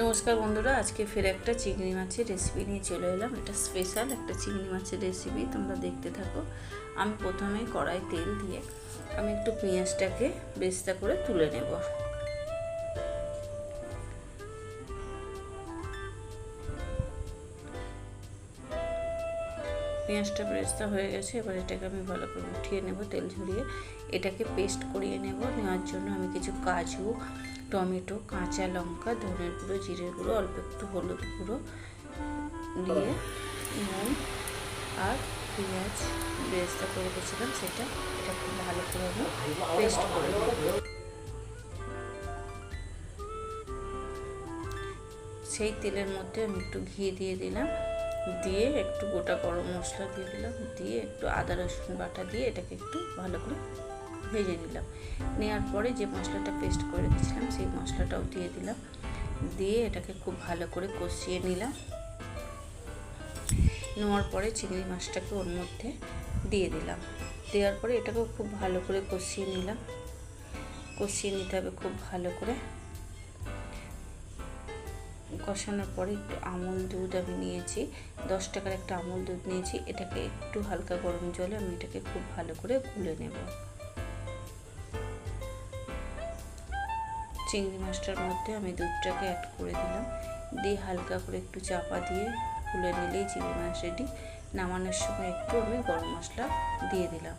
নমস্কার বন্ধুরা, আজকে ফের একটা চিংড়ি মাছের রেসিপি নিয়ে চলে এলাম। এটা স্পেশাল একটা চিংড়ি মাছের রেসিপি তোমরা দেখতে থাকো। আমি প্রথমেই কড়াই তেল দিয়ে আমি একটু পেঁয়াজটাকে বেস্তা করে তুলে নেব। পেঁয়াজটা বেরেস্তা হয়ে গেছে, এবার এটাকে আমি ভালো করে উঠিয়ে নেব তেল ঝরিয়ে। এটাকে পেস্ট করিয়ে নেব, নেওয়ার জন্য আমি কিছু কাজু টমেটো কাঁচা লঙ্কা ধনের গুঁড়ো জিরের গুঁড়ো অল্প একটু হলুদ গুঁড়ো দিয়ে নুন আর পেঁয়াজ বেরেস্তা করে রেখেছিলাম সেটা এটা খুব ভালো করে আমি পেস্ট করে সেই তেলের মধ্যে আমি একটু ঘি দিয়ে দিলাম দিয়ে একটু গোটা গরম মশলা দিয়ে দিলাম দিয়ে একটু আদা রসুন বাটা দিয়ে এটাকে একটু ভালো করে ভেজে নিলাম। নেওয়ার পরে যে মশলাটা পেস্ট করে রেখেছিলাম সেই মশলাটাও দিয়ে দিলাম। দিয়ে এটাকে খুব ভালো করে কষিয়ে নিলাম। নেওয়ার পরে চিংড়ি মাছটাকে ওর মধ্যে দিয়ে দিলাম। দেওয়ার পরে এটাকেও খুব ভালো করে কষিয়ে নিলাম। কষিয়ে নিতে হবে খুব ভালো করে। কষানোর পরে একটু আমুল দুধ আমি নিয়েছি। দশ টাকার একটা আমুল দুধ নিয়েছি। এটাকে একটু হালকা গরম জলে আমি এটাকে খুব ভালো করে গুলে নেব। চিংড়ি মাছটার মধ্যে আমি দুধটাকে অ্যাড করে দিলাম। দিয়ে হালকা করে একটু চাপা দিয়ে খুলে নিলেই চিংড়ি মাছ রেডি নামানোর সময় একটু আমি গরম মশলা দিয়ে দিলাম।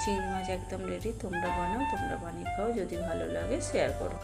চিংড়ি মাছ একদম রেডি তোমরা বানাও, তোমরা বানিয়ে খাও। যদি ভালো লাগে শেয়ার করো।